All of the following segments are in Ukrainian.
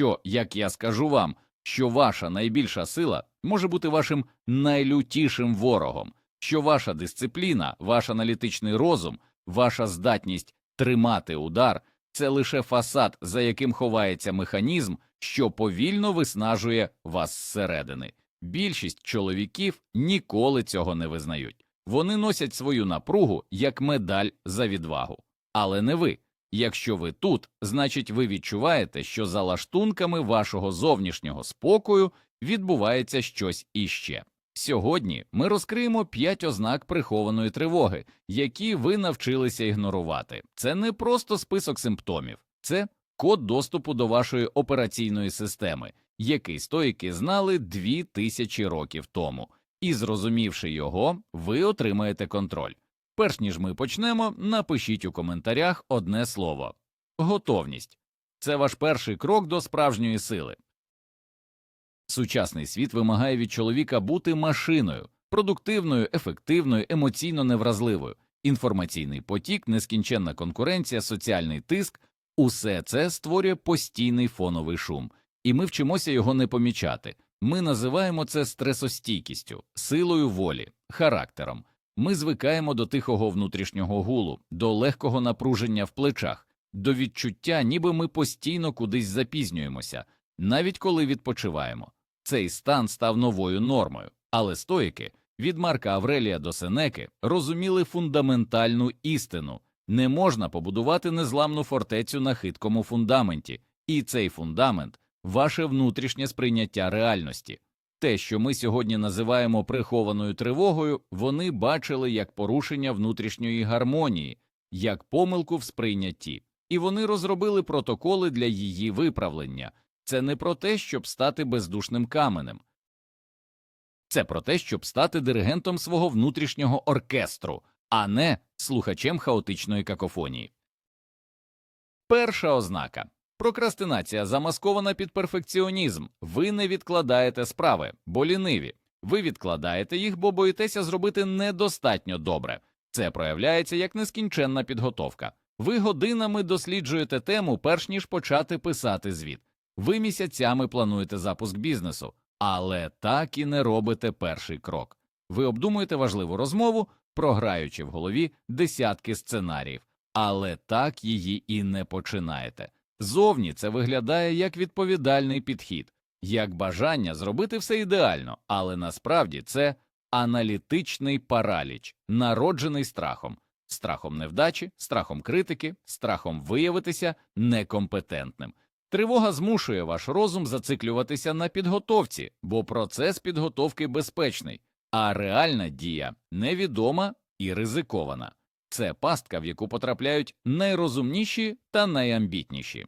що, як я скажу вам, що ваша найбільша сила може бути вашим найлютішим ворогом, що ваша дисципліна, ваш аналітичний розум, ваша здатність тримати удар це лише фасад, за яким ховається механізм, що повільно виснажує вас зсередини. Більшість чоловіків ніколи цього не визнають. Вони носять свою напругу як медаль за відвагу. Але не ви. Якщо ви тут, значить ви відчуваєте, що за лаштунками вашого зовнішнього спокою відбувається щось іще. Сьогодні ми розкриємо п'ять ознак прихованої тривоги, які ви навчилися ігнорувати. Це не просто список симптомів, це код доступу до вашої операційної системи, який стоїки знали дві тисячі років тому. І зрозумівши його, ви отримаєте контроль. Перш ніж ми почнемо, напишіть у коментарях одне слово готовність. Це ваш перший крок до справжньої сили. Сучасний світ вимагає від чоловіка бути машиною, продуктивною, ефективною, емоційно невразливою. Інформаційний потік, нескінченна конкуренція, соціальний тиск усе це створює постійний фоновий шум, і ми вчимося його не помічати. Ми називаємо це стресостійкістю, силою волі, характером. Ми звикаємо до тихого внутрішнього гулу, до легкого напруження в плечах, до відчуття, ніби ми постійно кудись запізнюємося, навіть коли відпочиваємо. Цей стан став новою нормою, але стоїки від Марка Аврелія до Сенеки розуміли фундаментальну істину не можна побудувати незламну фортецю на хиткому фундаменті, і цей фундамент ваше внутрішнє сприйняття реальності. Те, що ми сьогодні називаємо прихованою тривогою, вони бачили як порушення внутрішньої гармонії, як помилку в сприйнятті, і вони розробили протоколи для її виправлення. Це не про те, щоб стати бездушним каменем, це про те, щоб стати диригентом свого внутрішнього оркестру, а не слухачем хаотичної какофонії. Перша ознака прокрастинація замаскована під перфекціонізм. Ви не відкладаєте справи, бо ліниві. Ви відкладаєте їх, бо боїтеся зробити недостатньо добре. Це проявляється як нескінченна підготовка. Ви годинами досліджуєте тему, перш ніж почати писати звіт. Ви місяцями плануєте запуск бізнесу, але так і не робите перший крок. Ви обдумуєте важливу розмову, програючи в голові десятки сценаріїв, але так її і не починаєте. Зовні це виглядає як відповідальний підхід, як бажання зробити все ідеально, але насправді це аналітичний параліч, народжений страхом, страхом невдачі, страхом критики, страхом виявитися некомпетентним. Тривога змушує ваш розум зациклюватися на підготовці, бо процес підготовки безпечний, а реальна дія невідома і ризикована. Це пастка, в яку потрапляють найрозумніші та найамбітніші.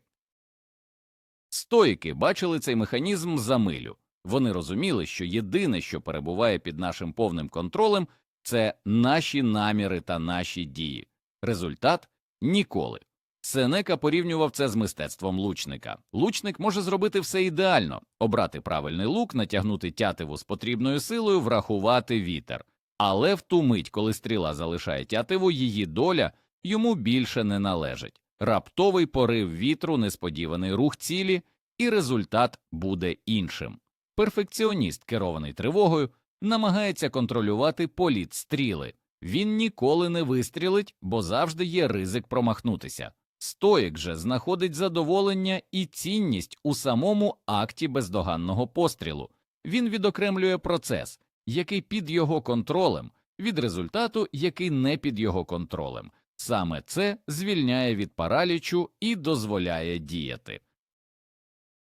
Стоїки бачили цей механізм за милю. Вони розуміли, що єдине, що перебуває під нашим повним контролем, це наші наміри та наші дії. Результат ніколи. Сенека порівнював це з мистецтвом лучника. Лучник може зробити все ідеально, обрати правильний лук, натягнути тятиву з потрібною силою, врахувати вітер. Але в ту мить, коли стріла залишає тятиву, її доля йому більше не належить. Раптовий порив вітру, несподіваний рух цілі, і результат буде іншим. Перфекціоніст, керований тривогою, намагається контролювати політ стріли. Він ніколи не вистрілить, бо завжди є ризик промахнутися. Стоїк же знаходить задоволення і цінність у самому акті бездоганного пострілу. Він відокремлює процес, який під його контролем, від результату, який не під його контролем. Саме це звільняє від паралічу і дозволяє діяти.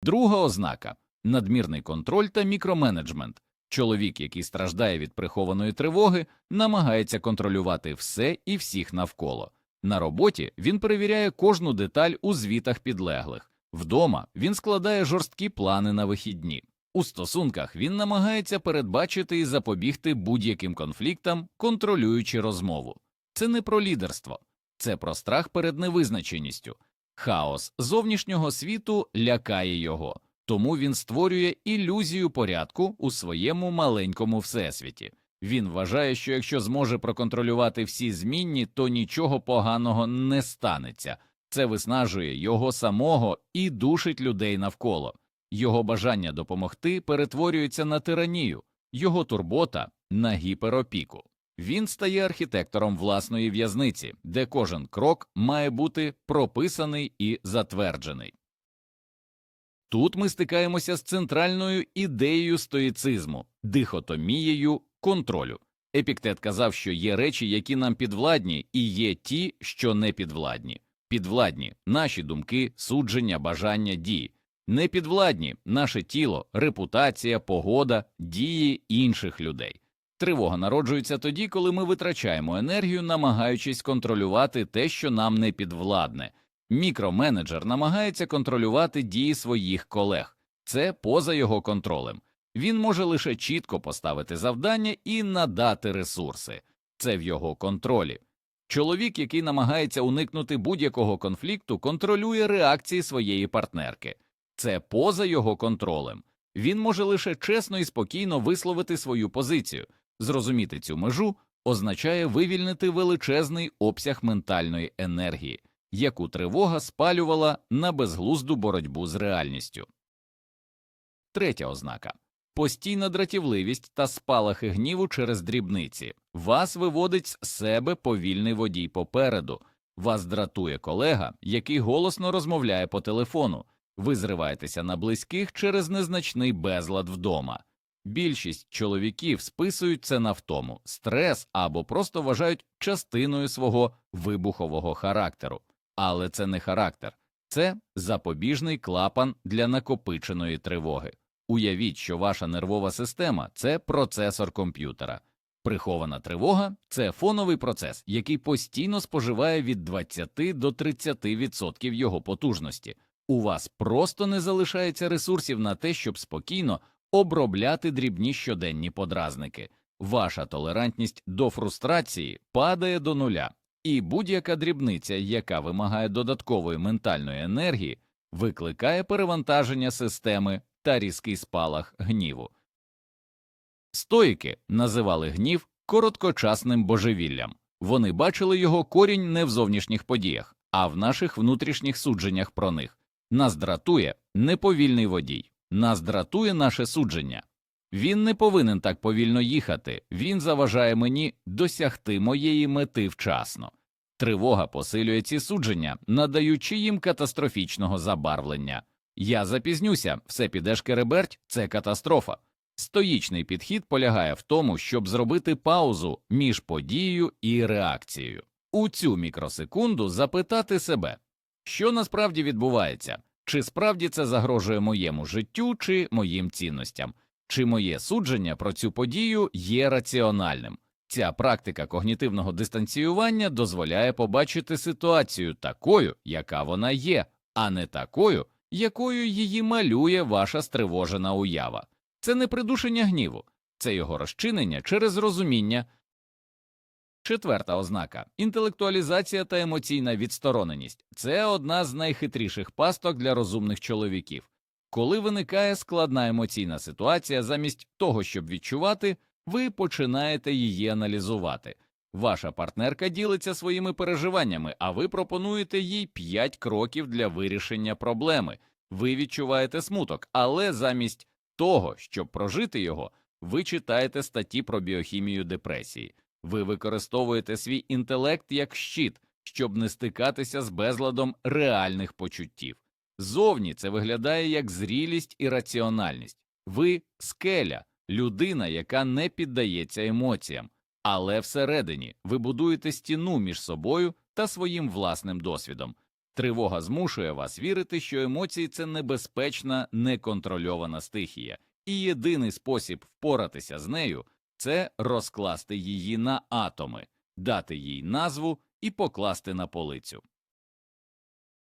Друга ознака надмірний контроль та мікроменеджмент. Чоловік, який страждає від прихованої тривоги, намагається контролювати все і всіх навколо. На роботі він перевіряє кожну деталь у звітах підлеглих. Вдома він складає жорсткі плани на вихідні. У стосунках він намагається передбачити і запобігти будь-яким конфліктам, контролюючи розмову. Це не про лідерство, це про страх перед невизначеністю. Хаос зовнішнього світу лякає його, тому він створює ілюзію порядку у своєму маленькому всесвіті. Він вважає, що якщо зможе проконтролювати всі змінні, то нічого поганого не станеться. Це виснажує його самого і душить людей навколо. Його бажання допомогти перетворюється на тиранію, його турбота на гіперопіку. Він стає архітектором власної в'язниці, де кожен крок має бути прописаний і затверджений. Тут ми стикаємося з центральною ідеєю стоїцизму, дихотомією контролю. Епіктет казав, що є речі, які нам підвладні, і є ті, що не підвладні. Підвладні наші думки, судження, бажання, дії. Непідвладні наше тіло, репутація, погода, дії інших людей. Тривога народжується тоді, коли ми витрачаємо енергію, намагаючись контролювати те, що нам не підвладне. Мікроменеджер намагається контролювати дії своїх колег, це поза його контролем. Він може лише чітко поставити завдання і надати ресурси, це в його контролі. Чоловік, який намагається уникнути будь-якого конфлікту, контролює реакції своєї партнерки, це поза його контролем. Він може лише чесно і спокійно висловити свою позицію. Зрозуміти цю межу означає вивільнити величезний обсяг ментальної енергії, яку тривога спалювала на безглузду боротьбу з реальністю. Третя ознака постійна дратівливість та спалахи гніву через дрібниці. Вас виводить з себе повільний водій попереду, вас дратує колега, який голосно розмовляє по телефону. Ви зриваєтеся на близьких через незначний безлад вдома. Більшість чоловіків списують це на втому, стрес або просто вважають частиною свого вибухового характеру. Але це не характер, це запобіжний клапан для накопиченої тривоги. Уявіть, що ваша нервова система це процесор комп'ютера. Прихована тривога це фоновий процес, який постійно споживає від 20 до 30% його потужності. У вас просто не залишається ресурсів на те, щоб спокійно обробляти дрібні щоденні подразники. Ваша толерантність до фрустрації падає до нуля, і будь-яка дрібниця, яка вимагає додаткової ментальної енергії, викликає перевантаження системи та різкий спалах гніву. Стоїки називали гнів короткочасним божевіллям. Вони бачили його корінь не в зовнішніх подіях, а в наших внутрішніх судженнях про них. Нас дратує неповільний водій, нас дратує наше судження. Він не повинен так повільно їхати, він заважає мені досягти моєї мети вчасно. Тривога посилює ці судження, надаючи їм катастрофічного забарвлення. Я запізнюся, все піде шкереберть – це катастрофа. Стоїчний підхід полягає в тому, щоб зробити паузу між подією і реакцією. У цю мікросекунду запитати себе, що насправді відбувається, чи справді це загрожує моєму життю чи моїм цінностям, чи моє судження про цю подію є раціональним. Ця практика когнітивного дистанціювання дозволяє побачити ситуацію такою, яка вона є, а не такою, якою її малює ваша стривожена уява. Це не придушення гніву, це його розчинення через розуміння. Четверта ознака інтелектуалізація та емоційна відстороненість це одна з найхитріших пасток для розумних чоловіків. Коли виникає складна емоційна ситуація, замість того, щоб відчувати, ви починаєте її аналізувати. Ваша партнерка ділиться своїми переживаннями, а ви пропонуєте їй 5 кроків для вирішення проблеми. Ви відчуваєте смуток, але замість того, щоб прожити його, ви читаєте статті про біохімію депресії. Ви використовуєте свій інтелект як щит, щоб не стикатися з безладом реальних почуттів. Зовні це виглядає як зрілість і раціональність. Ви скеля, людина, яка не піддається емоціям, але всередині ви будуєте стіну між собою та своїм власним досвідом. Тривога змушує вас вірити, що емоції це небезпечна, неконтрольована стихія, і єдиний спосіб впоратися з нею це розкласти її на атоми, дати їй назву і покласти на полицю.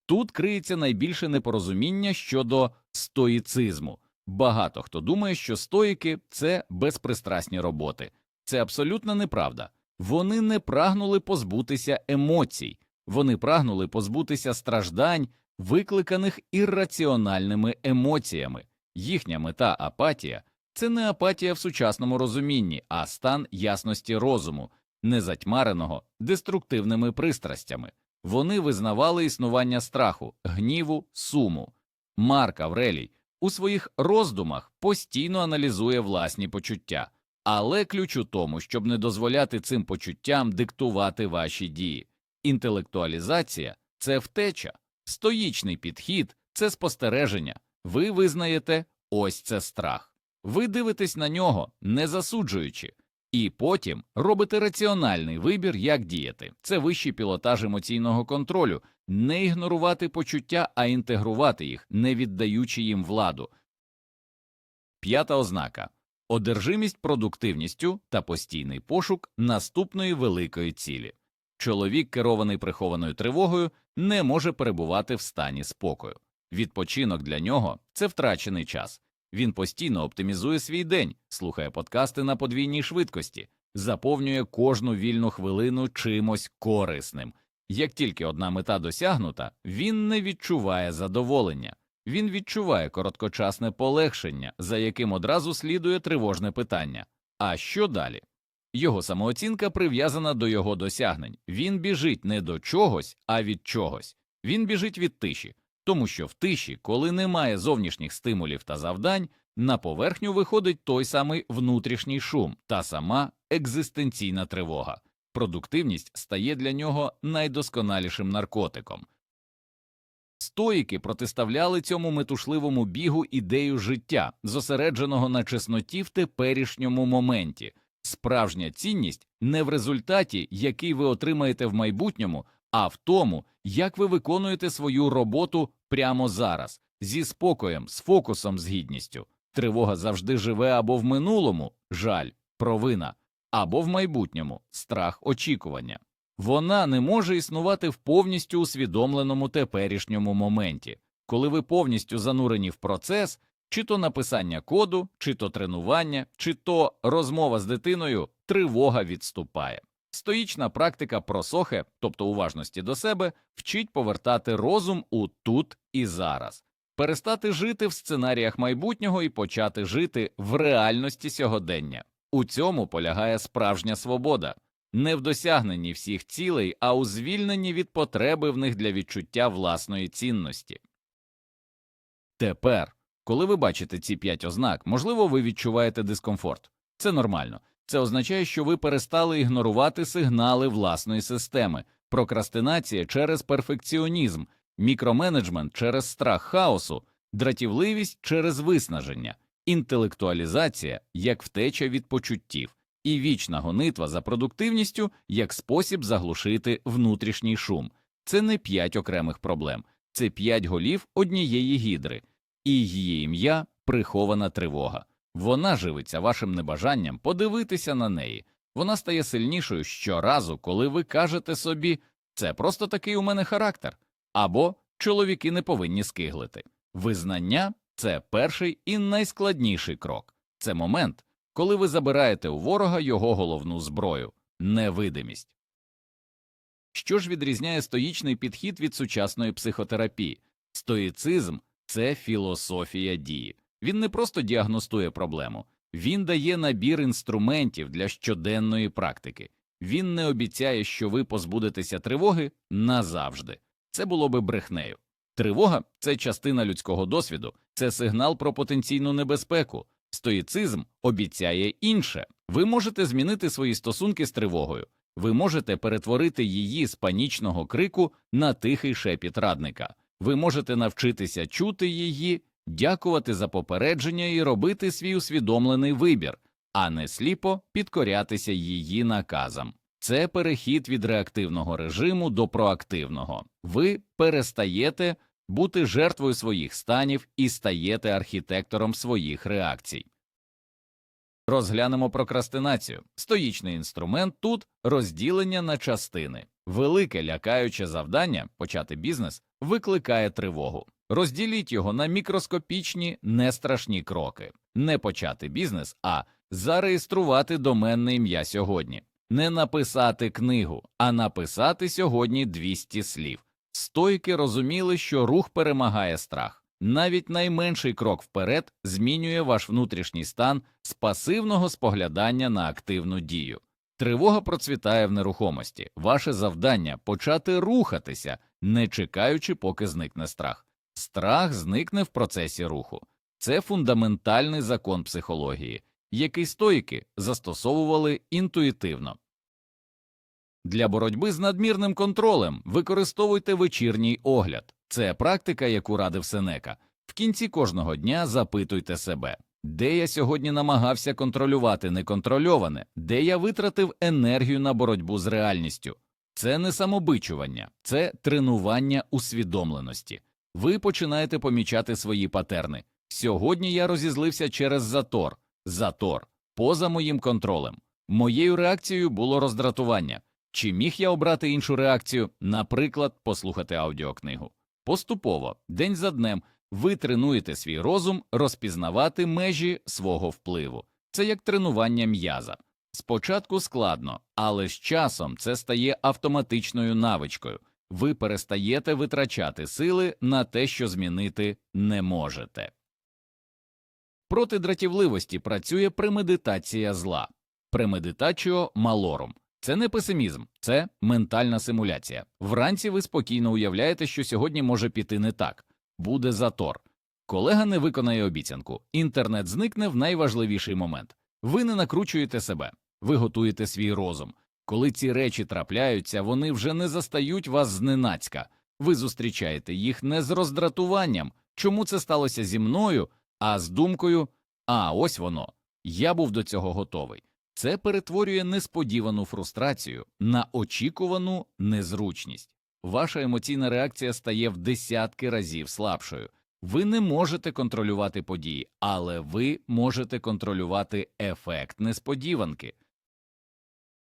Тут криється найбільше непорозуміння щодо стоїцизму. Багато хто думає, що стоїки це безпристрасні роботи. Це абсолютно неправда. Вони не прагнули позбутися емоцій, вони прагнули позбутися страждань, викликаних ірраціональними емоціями. Їхня мета апатія це не апатія в сучасному розумінні, а стан ясності розуму, не затьмареного деструктивними пристрастями. Вони визнавали існування страху, гніву, суму. Марк Аврелій у своїх роздумах постійно аналізує власні почуття, але ключ у тому, щоб не дозволяти цим почуттям диктувати ваші дії. Інтелектуалізація це втеча, стоїчний підхід це спостереження. Ви визнаєте ось це страх. Ви дивитесь на нього, не засуджуючи, і потім робите раціональний вибір, як діяти. Це вищий пілотаж емоційного контролю, не ігнорувати почуття, а інтегрувати їх, не віддаючи їм владу. П'ята ознака одержимість продуктивністю та постійний пошук наступної великої цілі. Чоловік, керований прихованою тривогою, не може перебувати в стані спокою. Відпочинок для нього це втрачений час. Він постійно оптимізує свій день, слухає подкасти на подвійній швидкості, заповнює кожну вільну хвилину чимось корисним. Як тільки одна мета досягнута, він не відчуває задоволення, він відчуває короткочасне полегшення, за яким одразу слідує тривожне питання. А що далі? Його самооцінка прив'язана до його досягнень. Він біжить не до чогось, а від чогось. Він біжить від тиші, тому що в тиші, коли немає зовнішніх стимулів та завдань, на поверхню виходить той самий внутрішній шум та сама екзистенційна тривога. Продуктивність стає для нього найдосконалішим наркотиком. Стоїки протиставляли цьому метушливому бігу ідею життя, зосередженого на чесноті в теперішньому моменті. Справжня цінність не в результаті, який ви отримаєте в майбутньому, а в тому, як ви виконуєте свою роботу прямо зараз, зі спокоєм, з фокусом, з гідністю. Тривога завжди живе або в минулому жаль, провина, або в майбутньому страх очікування. Вона не може існувати в повністю усвідомленому теперішньому моменті, коли ви повністю занурені в процес, чи то написання коду, чи то тренування, чи то розмова з дитиною, тривога відступає. Стоїчна практика просохе, тобто уважності до себе, вчить повертати розум у тут і зараз, перестати жити в сценаріях майбутнього і почати жити в реальності сьогодення. У цьому полягає справжня свобода, не в досягненні всіх цілей, а у звільненні від потреби в них для відчуття власної цінності. Тепер, коли ви бачите ці п'ять ознак, можливо, ви відчуваєте дискомфорт. Це нормально. Це означає, що ви перестали ігнорувати сигнали власної системи, прокрастинація через перфекціонізм, мікроменеджмент через страх хаосу, дратівливість через виснаження, інтелектуалізація як втеча від почуттів, і вічна гонитва за продуктивністю як спосіб заглушити внутрішній шум. Це не п'ять окремих проблем, це п'ять голів однієї гідри, і її ім'я прихована тривога. Вона живиться вашим небажанням подивитися на неї. Вона стає сильнішою щоразу, коли ви кажете собі це просто такий у мене характер, або чоловіки не повинні скиглити. Визнання це перший і найскладніший крок. Це момент, коли ви забираєте у ворога його головну зброю невидимість. Що ж відрізняє стоїчний підхід від сучасної психотерапії? Стоїцизм це філософія дії. Він не просто діагностує проблему, він дає набір інструментів для щоденної практики. Він не обіцяє, що ви позбудетеся тривоги назавжди. Це було би брехнею. Тривога це частина людського досвіду, це сигнал про потенційну небезпеку. Стоїцизм обіцяє інше. Ви можете змінити свої стосунки з тривогою, ви можете перетворити її з панічного крику на тихий шепіт радника. Ви можете навчитися чути її, дякувати за попередження і робити свій усвідомлений вибір, а не сліпо підкорятися її наказам. Це перехід від реактивного режиму до проактивного. Ви перестаєте бути жертвою своїх станів і стаєте архітектором своїх реакцій. Розглянемо прокрастинацію. Стоїчний інструмент тут розділення на частини. Велике лякаюче завдання почати бізнес викликає тривогу. Розділіть його на мікроскопічні нестрашні кроки, не почати бізнес, а зареєструвати доменне ім'я сьогодні, не написати книгу, а написати сьогодні 200 слів. Стойки розуміли, що рух перемагає страх. Навіть найменший крок вперед змінює ваш внутрішній стан з пасивного споглядання на активну дію. Тривога процвітає в нерухомості. Ваше завдання почати рухатися, не чекаючи, поки зникне страх. Страх зникне в процесі руху. Це фундаментальний закон психології, який стоїки застосовували інтуїтивно. Для боротьби з надмірним контролем використовуйте вечірній огляд. Це практика, яку радив Сенека. В кінці кожного дня запитуйте себе, де я сьогодні намагався контролювати неконтрольоване, де я витратив енергію на боротьбу з реальністю. Це не самобичування, це тренування усвідомленості. Ви починаєте помічати свої патерни. Сьогодні я розізлився через затор, затор, поза моїм контролем. Моєю реакцією було роздратування. Чи міг я обрати іншу реакцію, наприклад, послухати аудіокнигу? Поступово, день за днем, ви тренуєте свій розум розпізнавати межі свого впливу. Це як тренування м'яза. Спочатку складно, але з часом це стає автоматичною навичкою. Ви перестаєте витрачати сили на те, що змінити не можете. Проти дратівливості працює премедитація зла. Премедитачіо малорум. Це не песимізм, це ментальна симуляція. Вранці ви спокійно уявляєте, що сьогодні може піти не так, буде затор. Колега не виконає обіцянку, інтернет зникне в найважливіший момент. Ви не накручуєте себе, ви готуєте свій розум. Коли ці речі трапляються, вони вже не застають вас зненацька. Ви зустрічаєте їх не з роздратуванням, чому це сталося зі мною, а з думкою А, ось воно. Я був до цього готовий. Це перетворює несподівану фрустрацію на очікувану незручність. Ваша емоційна реакція стає в десятки разів слабшою. Ви не можете контролювати події, але ви можете контролювати ефект несподіванки.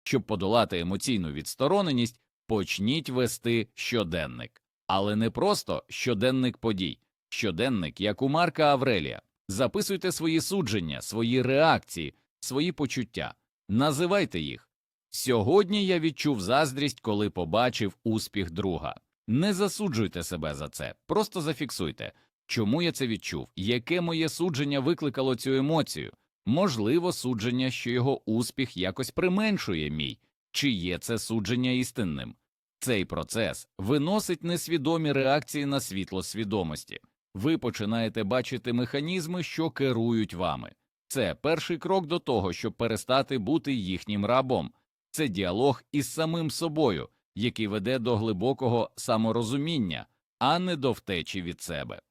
Щоб подолати емоційну відстороненість, почніть вести щоденник, але не просто щоденник подій, щоденник, як у Марка Аврелія. Записуйте свої судження, свої реакції, свої почуття, називайте їх. Сьогодні я відчув заздрість, коли побачив успіх друга. Не засуджуйте себе за це, просто зафіксуйте, чому я це відчув, яке моє судження викликало цю емоцію. Можливо, судження, що його успіх якось применшує мій, чи є це судження істинним. Цей процес виносить несвідомі реакції на світло свідомості. Ви починаєте бачити механізми, що керують вами. Це перший крок до того, щоб перестати бути їхнім рабом. Це діалог із самим собою, який веде до глибокого саморозуміння, а не до втечі від себе.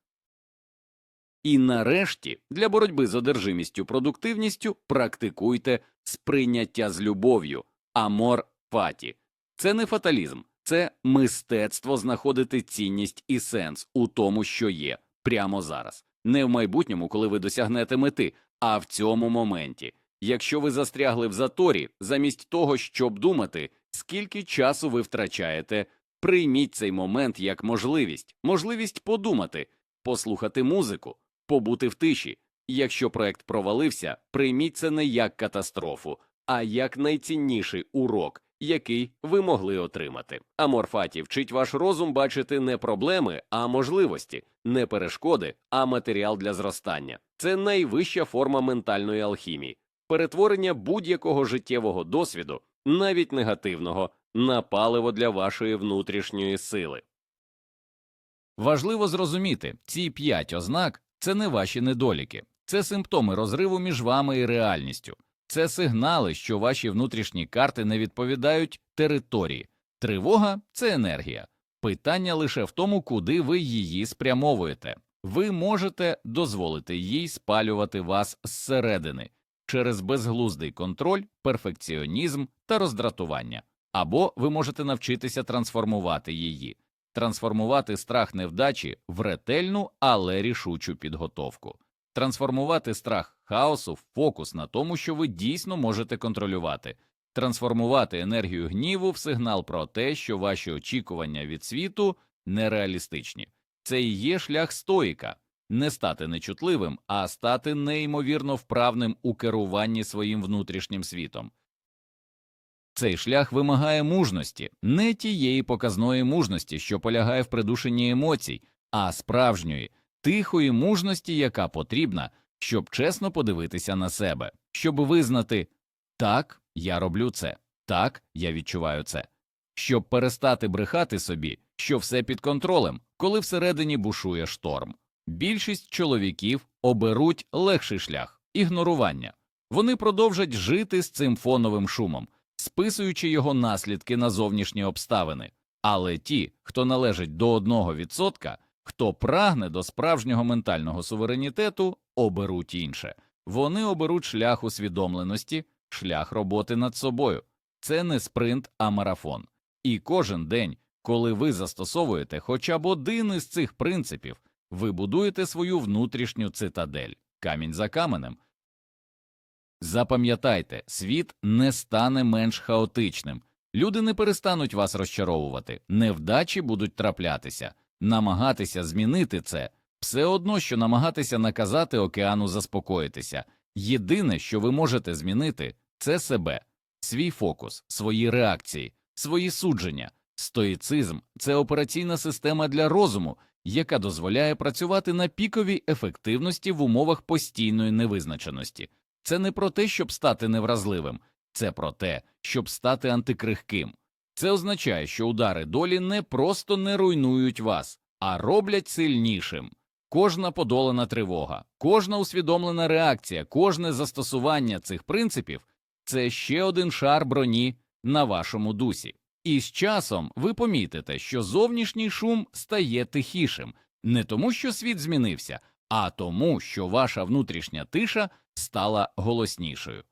І нарешті для боротьби з одержимістю продуктивністю практикуйте сприйняття з любов'ю, амор фаті. Це не фаталізм, це мистецтво знаходити цінність і сенс у тому, що є прямо зараз, не в майбутньому, коли ви досягнете мети, а в цьому моменті. Якщо ви застрягли в заторі, замість того, щоб думати, скільки часу ви втрачаєте, прийміть цей момент як можливість, можливість подумати, послухати музику, побути в тиші. Якщо проект провалився, прийміть це не як катастрофу, а як найцінніший урок, який ви могли отримати. Аморфаті вчить ваш розум бачити не проблеми, а можливості, не перешкоди, а матеріал для зростання. Це найвища форма ментальної алхімії, перетворення будь-якого життєвого досвіду, навіть негативного, на паливо для вашої внутрішньої сили. Важливо зрозуміти, ці п'ять ознак це не ваші недоліки, це симптоми розриву між вами і реальністю, це сигнали, що ваші внутрішні карти не відповідають території. Тривога це енергія. Питання лише в тому, куди ви її спрямовуєте. Ви можете дозволити їй спалювати вас зсередини через безглуздий контроль, перфекціонізм та роздратування, або ви можете навчитися трансформувати її трансформувати страх невдачі в ретельну, але рішучу підготовку, трансформувати страх хаосу в фокус на тому, що ви дійсно можете контролювати, трансформувати енергію гніву в сигнал про те, що ваші очікування від світу нереалістичні. Це і є шлях стоїка. Не стати нечутливим, а стати неймовірно вправним у керуванні своїм внутрішнім світом. Цей шлях вимагає мужності, не тієї показної мужності, що полягає в придушенні емоцій, а справжньої, тихої мужності, яка потрібна, щоб чесно подивитися на себе, щоб визнати так, я роблю це, так, я відчуваю це. Щоб перестати брехати собі, що все під контролем, коли всередині бушує шторм. Більшість чоловіків оберуть легший шлях ігнорування. Вони продовжать жити з цим фоновим шумом, списуючи його наслідки на зовнішні обставини. Але ті, хто належить до одного відсотка, хто прагне до справжнього ментального суверенітету, оберуть інше. Вони оберуть шлях усвідомленості, шлях роботи над собою. Це не спринт, а марафон. І кожен день, коли ви застосовуєте хоча б один із цих принципів, ви будуєте свою внутрішню цитадель, камінь за каменем. Запам'ятайте, світ не стане менш хаотичним. Люди не перестануть вас розчаровувати, невдачі будуть траплятися, намагатися змінити це все одно, що намагатися наказати океану заспокоїтися. Єдине, що ви можете змінити, це себе, свій фокус, свої реакції, свої судження. Стоїцизм це операційна система для розуму, яка дозволяє працювати на піковій ефективності в умовах постійної невизначеності. Це не про те, щоб стати невразливим, це про те, щоб стати антикрихким. Це означає, що удари долі не просто не руйнують вас, а роблять сильнішим. Кожна подолана тривога, кожна усвідомлена реакція, кожне застосування цих принципів це ще один шар броні на вашому дусі. І з часом ви помітите, що зовнішній шум стає тихішим, не тому, що світ змінився, а тому, що ваша внутрішня тиша стала голоснішою.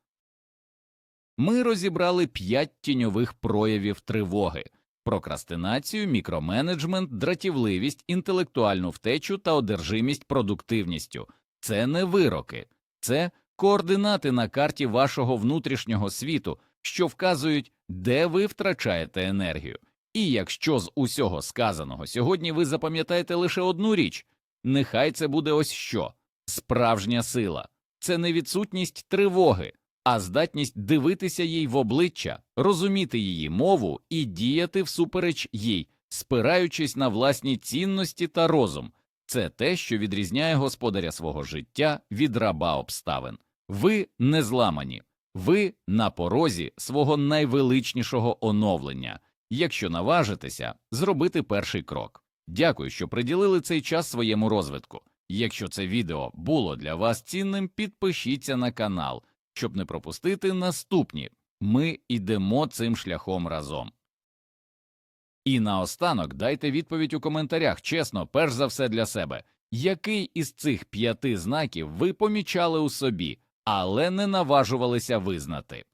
Ми розібрали п'ять тіньових проявів тривоги прокрастинацію, мікроменеджмент, дратівливість, інтелектуальну втечу та одержимість продуктивністю. Це не вироки, це координати на карті вашого внутрішнього світу, що вказують, де ви втрачаєте енергію. І якщо з усього сказаного сьогодні ви запам'ятаєте лише одну річ, нехай це буде ось що справжня сила це не відсутність тривоги, а здатність дивитися їй в обличчя, розуміти її мову і діяти всупереч їй, спираючись на власні цінності та розум. Це те, що відрізняє господаря свого життя від раба обставин. Ви не зламані, ви на порозі свого найвеличнішого оновлення, якщо наважитеся зробити перший крок. Дякую, що приділили цей час своєму розвитку. Якщо це відео було для вас цінним, підпишіться на канал, щоб не пропустити наступні. Ми йдемо цим шляхом разом. І наостанок дайте відповідь у коментарях, чесно, перш за все для себе, який із цих п'яти знаків ви помічали у собі, але не наважувалися визнати.